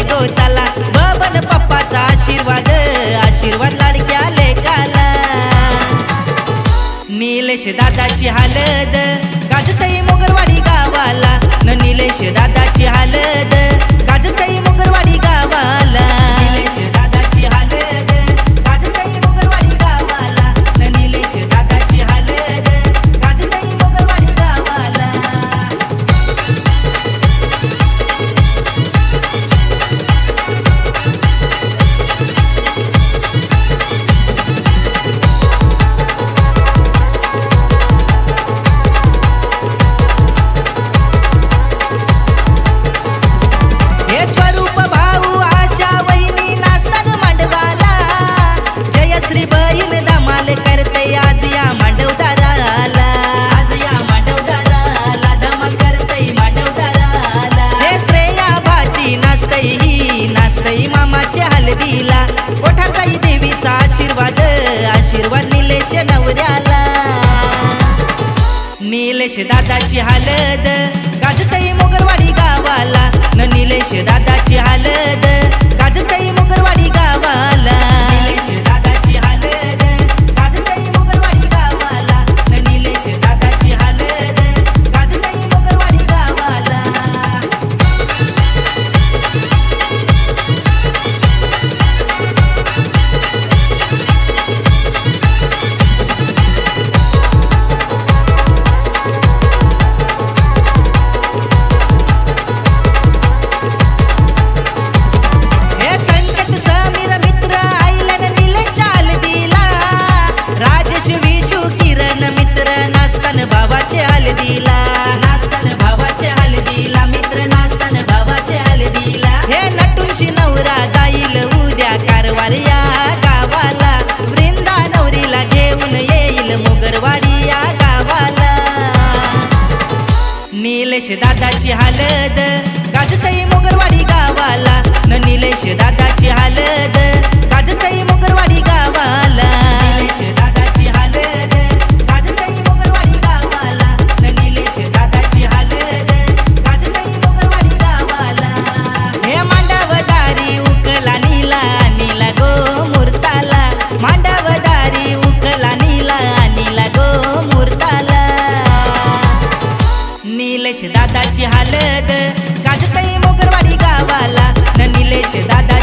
आणि गोताला बबन पप्पाचा आशीर्वाद आशीर्वाद लाडक्या लेकाला. नीलेश दादाची हालद गाजतई मोगरवाडी गावाला. न निलेश दादाची हालत गाजतई यश दादाची हालत. शेदाची हालद गाजतई मोगरवाडी गावाला. ननिले शेदाकाची हालद गाजतई मोगरवाडी गावाला. निलेश दादाची हालत. गाजतई मोगरवाडी गावाला. न निलेश दादा